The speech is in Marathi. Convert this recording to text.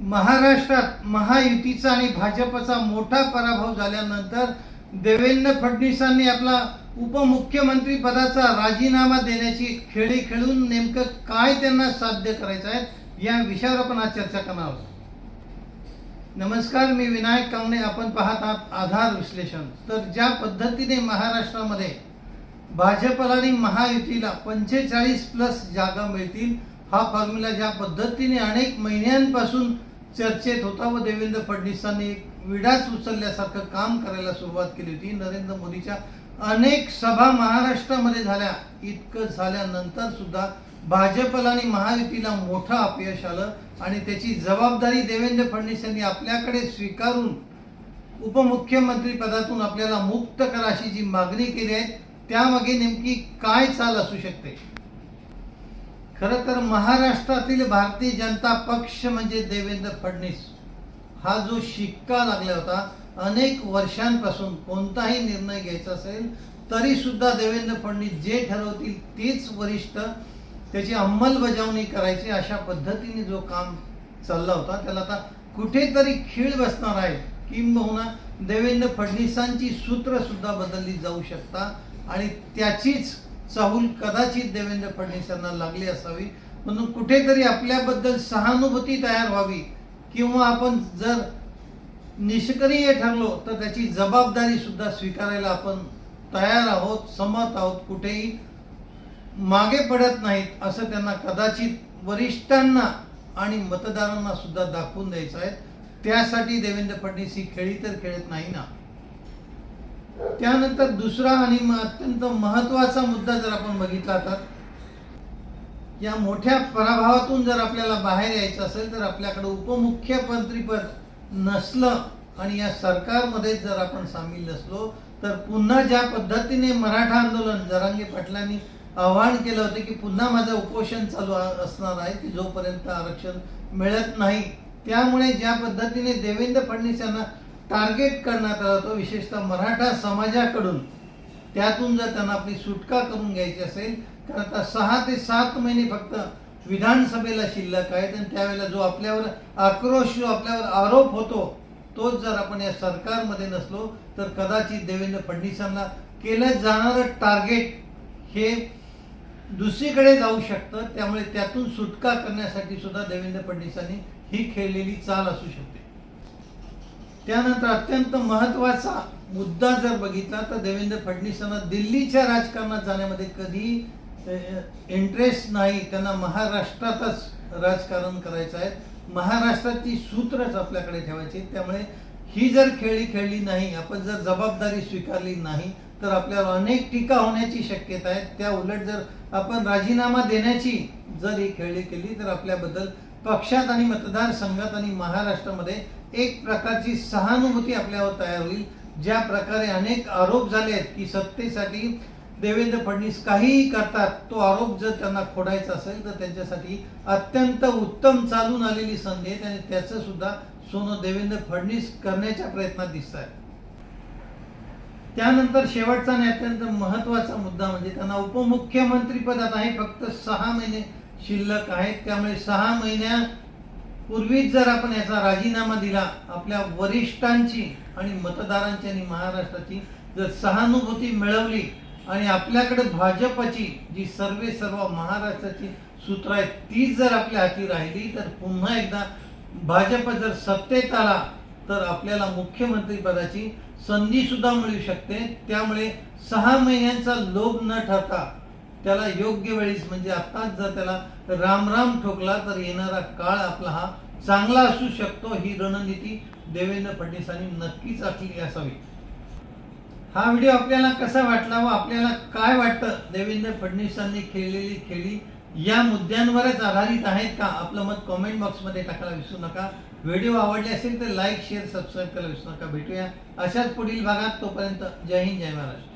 महाराष्ट्रात महायुतीचा आणि भाजपचा मोठा पराभव झाल्यानंतर देवेंद्र फडणवीसांनी आपला उपमुख्यमंत्री पदाचा राजीनामा देण्याची खेळी खेळून नेमकं काय त्यांना साध्य करायचं आहे या विषयावर आपण आज चर्चा करणार आहोत. नमस्कार मी विनायक कांगणे आपण पाहत आहात आधार विश्लेषण. तर ज्या पद्धतीने महाराष्ट्रामध्ये भाजपला आणि महायुतीला पंचेचाळीस प्लस जागा मिळतील हा फॉर्म्युला ज्या पद्धतीने अनेक महिन्यांपासून चर्चेत होता व देवेंद्र फडणवीसांनी एक विडाच उचलल्यासारखं काम करायला सुरुवात केली होती. नरेंद्र मोदीच्या अनेक सभा महाराष्ट्रामध्ये झाल्या. इतकं झाल्यानंतर सुद्धा भाजपला आणि महायुतीला मोठं अपयश आलं आणि त्याची जबाबदारी देवेंद्र फडणवीस यांनी आपल्याकडे स्वीकारून उपमुख्यमंत्री पदातून आपल्याला मुक्त करा अशी जी मागणी केली आहे त्यामागे नेमकी काय चाल असू शकते? खरं तर महाराष्ट्रातील भारतीय जनता पक्ष म्हणजे देवेंद्र फडणवीस. हा जो शिक्का लागला होता अनेक वर्षांपासून कोणताही निर्णय घ्यायचा असेल तरी सुद्धा देवेंद्र फडणवीस जे ठरवतील तेच वरिष्ठ त्याची अंमलबजावणी करायची अशा पद्धतीने जो काम चालला होता त्याला आता कुठेतरी खीळ बसणार आहे किंबहुना देवेंद्र फडणवीसांची सूत्र सुद्धा बदलली जाऊ शकता आणि त्याचीच चाहूल कदाचित देवेंद्र फडणवीस यांना लागली असावी. म्हणून कुठेतरी आपल्याबद्दल सहानुभूती तयार व्हावी. किंवा आपण जर निष्क्रिय ठरलो तर त्याची जबाबदारी सुद्धा स्वीकारायला आपण तयार आहोत समत आहोत कुठेही मागे पडत नाहीत असं त्यांना कदाचित वरिष्ठांना आणि मतदारांना सुद्धा दाखवून द्यायचं आहे. त्यासाठी देवेंद्र फडणवीस ही खेळी तर खेळत नाही ना. त्यानंतर दुसरा आणि अत्यंत महत्त्वाचा मुद्दा जर आपण बघितला तर या मोठ्या पराभवातून जर आपल्याला बाहेर यायचं असेल तर आपल्याकडे उपमुख्यमंत्रीपद नसलं आणि या सरकारमध्ये जर आपण सामील नसलो तर पुन्हा ज्या पद्धतीने मराठा आंदोलन जरांगे पाटलांनी आवाहन केलं होतं की पुन्हा माझं उपोषण चालू असणार आहे की जोपर्यंत आरक्षण मिळत नाही त्यामुळे ज्या पद्धतीने देवेंद्र फडणवीस यांना टार्गेट करण्यात आला होता विशेषतः मराठा समाजाकडून. त्यातून जर त्यांना आपली सुटका करून घ्यायची असेल तर आता सहा ते सात महिने फक्त विधानसभेला शिल्लक आहेत आणि त्यावेळेला जो आपल्यावर आक्रोश जो आपल्यावर आरोप होतो तोच जर आपण या सरकारमध्ये नसलो तर कदाचित देवेंद्र फडणवीसांना केलं जाणारं टार्गेट हे दुसरीकडे जाऊ शकतं. त्यामुळे त्यातून सुटका करण्यासाठी सुद्धा देवेंद्र फडणवीसांनी ही खेळलेली चाल असू शकते. त्यानंतर अत्यंत महत्त्वाचा मुद्दा जर बघितला तर देवेंद्र फडणवीसांना दिल्लीच्या राजकारणात जाण्यामध्ये कधी इंटरेस्ट नाही. त्यांना महाराष्ट्रातच राजकारण करायचं आहे. महाराष्ट्राची सूत्रच आपल्याकडे ठेवायची त्यामुळे ही जर खेळी खेळली नाही आपण जर जबाबदारी स्वीकारली नाही तर आपल्यावर अनेक टीका होण्याची शक्यता आहे. त्या उलट जर आपण राजीनामा देण्याची जर ही खेळी केली तर आपल्याबद्दल पक्षात आणि मतदारसंघात आणि महाराष्ट्रामध्ये एक प्रकारची सहानुभूती आपल्यावर तयार होईल. ज्या प्रकारे अनेक आरोप झाले आहेत की सत्तेसाठी देवेंद्र फडणवीस काहीही करतात तो आरोप जर त्यांना खोडायचा असेल तर त्यांच्यासाठी अत्यंत उत्तम चालून आलेली संधी आहे आणि त्याचं सुद्धा सोनं देवेंद्र फडणवीस करण्याच्या प्रयत्नात दिसत आहे त्यानंतर शेवटचा आणि अत्यंत महत्त्वाचा मुद्दा म्हणजे त्यांना उपमुख्यमंत्री आता आहे फक्त सहा महिने शिल्लक आहेत. त्यामुळे सहा महिन्या पूर्वीच जर आपण याचा राजीनामा दिला आपल्या वरिष्ठांची आणि मतदारांची आणि महाराष्ट्राची जर सहानुभूती मिळवली आणि आपल्याकडे भाजपची जी सर्वे सर्व महाराष्ट्राची सूत्र आहेत तीच जर आपल्या हाती राहिली तर पुन्हा एकदा भाजप जर सत्तेत आला तर आपल्याला मुख्यमंत्रीपदाची संधी सुद्धा मिळू शकते. त्यामुळे सहा महिन्यांचा लोभ न ठरता त्याला योग्य वेळीस म्हणजे आताच जर त्याला राम राम ठोकला तर येणारा काळ आपला हा चांगला असू शकतो. ही रणनीती देवेंद्र फडणवीसांनी नक्कीच आखली असावी. हा व्हिडिओ आपल्याला कसा वाटला व आपल्याला काय वाटतं? देवेंद्र फडणवीसांनी खेळलेली खेळी या मुद्द्यांवरच आधारित आहेत का? आपलं मत कॉमेंट बॉक्समध्ये टाकायला विसरू नका. व्हिडिओ आवडले असेल तर लाईक शेअर सबस्क्राईब करायला विसरू नका. भेटूया अशाच पुढील भागात. तोपर्यंत जय हिंद जय महाराष्ट्र.